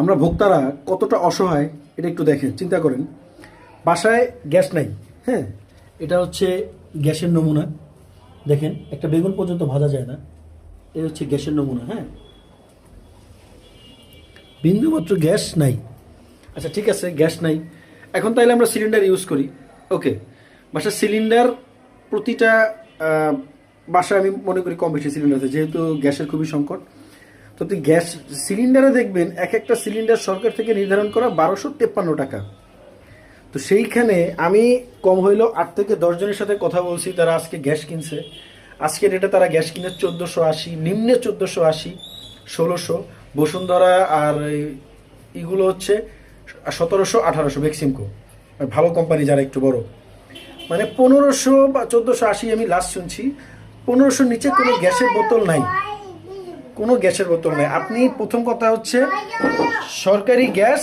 আমরা ভোক্তারা কতটা অসহায়, এটা একটু দেখেন, চিন্তা করেন। বাসায় গ্যাস নাই হ্যাঁ? এটা হচ্ছে গ্যাসের নমুনা। দেখেন, একটা বেগুন পর্যন্ত ভাজা যায় না। এটা হচ্ছে গ্যাসের নমুনা হ্যাঁ? বিন্দুমাত্র গ্যাস নাই। আচ্ছা ঠিক আছে, গ্যাস নাই। এখন তাইলে আমরা সিলিন্ডার ইউজ করি। ওকে, বাসার সিলিন্ডার প্রতিটা বাসায় আমি মনে করি কম বেশি সিলিন্ডার আছে, যেহেতু গ্যাসের খুবই সংকট। তো গ্যাস সিলিন্ডারে দেখবেন এক একটা সিলিন্ডার সরকার থেকে নির্ধারণ করা বারোশো তেপ্পান্ন টাকা। তো সেইখানে আমি কম হইলেও আট থেকে দশ জনের সাথে কথা বলছি, তারা আজকে গ্যাস কিনছে। আজকে রেটে তারা গ্যাস কিনে চোদ্দোশো আশি, নিম্নে চোদ্দোশো আশি, ষোলোশো, বসুন্ধরা আর এগুলো হচ্ছে সতেরোশো, আঠারোশো ম্যাক্সিমকো। ভালো কোম্পানি যারা একটু বড়। মানে পনেরোশো বা চোদ্দোশো আশি আমি লাস্ট শুনছি। পনেরোশোর নিচে কোনো গ্যাসের বোতল নাই। কোনো গ্যাসের বোতল নাই। আপনি প্রথম কথা হচ্ছে, সরকারি গ্যাস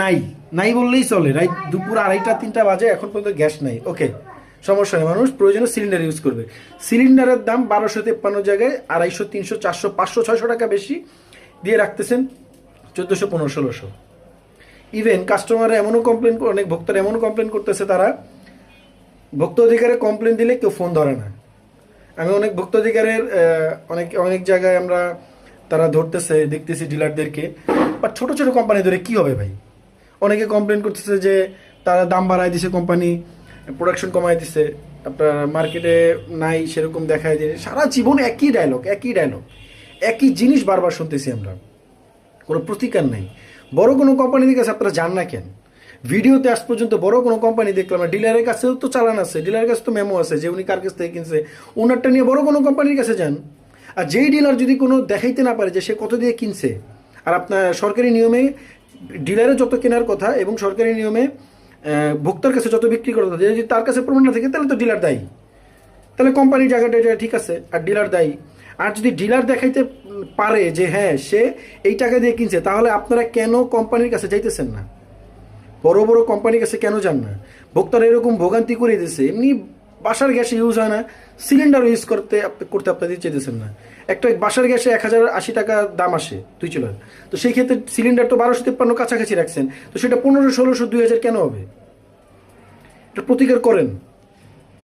নাই। নাই বললেই চলে। রাত দুপুর আড়াইটা, তিনটা বাজে, এখন পর্যন্ত গ্যাস নাই। ওকে, সমস্যা নেই। মানুষ প্রয়োজনে সিলিন্ডার ইউজ করবে। সিলিন্ডারের দাম বারোশো তেপ্পান্ন জায়গায় আড়াইশো, তিনশো, চারশো, পাঁচশো, ছয়শো টাকা বেশি দিয়ে রাখতেছেন চোদ্দোশো পনেরো ষোলোশো। ইভেন কাস্টমার এমনও কমপ্লেন অনেক ভক্তরা এমনও কমপ্লেন করতেছে, তারা ভক্ত অধিকারে কমপ্লেন দিলে কেউ ফোন ধরে না। আমি অনেক ভক্ত অধিকারের অনেক অনেক জায়গায় আমরা তারা ধরতেছে, দেখতেছি ডিলারদেরকে। বা ছোট ছোট কোম্পানি ধরে কি হবে ভাই? অনেকে কমপ্লেন করতেছে যে তারা দাম বাড়ায় দিছে কোম্পানি প্রোডাকশন কমায় দিছে, আপনার মার্কেটে নাই সেরকম দেখায় যে সারা জীবন একই ডায়লগ একই ডায়লগ একই জিনিস বারবার শুনতেছি আমরা। কোনো প্রতিকার নাই। বড় কোনো কোম্পানির কাছে আপনারা যান না কেন? ভিডিওতে আজ পর্যন্ত বড় কোনো কোম্পানি দেখলাম না। ডিলারের কাছেও তো চালান আছে, ডিলারের কাছে তো মেমো আছে যে উনি কার কাছ থেকে কিনছে। ওনারটা নিয়ে বড় কোনো কোম্পানির কাছে যান। আর যেই ডিলার যদি কোনো দেখাইতে না পারে যে সে কত দিয়ে কিনছে, আর আপনার সরকারি নিয়মে ডিলারে যত কেনার কথা এবং সরকারি নিয়মে ভোক্তার কাছে যত বিক্রি করার কথা, যদি তার কাছে প্রমাণ না থাকে, তাহলে তো ডিলার দায়ী। তাহলে কোম্পানির জায়গাটা এটা ঠিক আছে, আর ডিলার দায়ী। আর যদি ডিলার দেখাইতে পারে যে হ্যাঁ সে এই টাকা দিয়ে কিনছে, তাহলে আপনারা কেন কোম্পানির কাছে যাইতেছেন না? বড় বড় কোম্পানির কাছে কেন যান না? ভোক্তারা এরকম ভোগান্তি করে দিয়েছে। এমনি বাসার গ্যাসে ইউজ হয় না। সিলিন্ডার ইউজ করতে করতে আপনাদের চেয়েছেন না। একটা বাসার গ্যাসে এক হাজার আশি টাকা দাম আসে দুই চুলার। তো সেই ক্ষেত্রে সিলিন্ডার তো বারোশো তিপ্পান্ন কাছাকাছি রাখছেন। তো সেটা পনেরো ষোলোশো, দুই হাজার কেন হবে? এটা প্রতিকার করেন।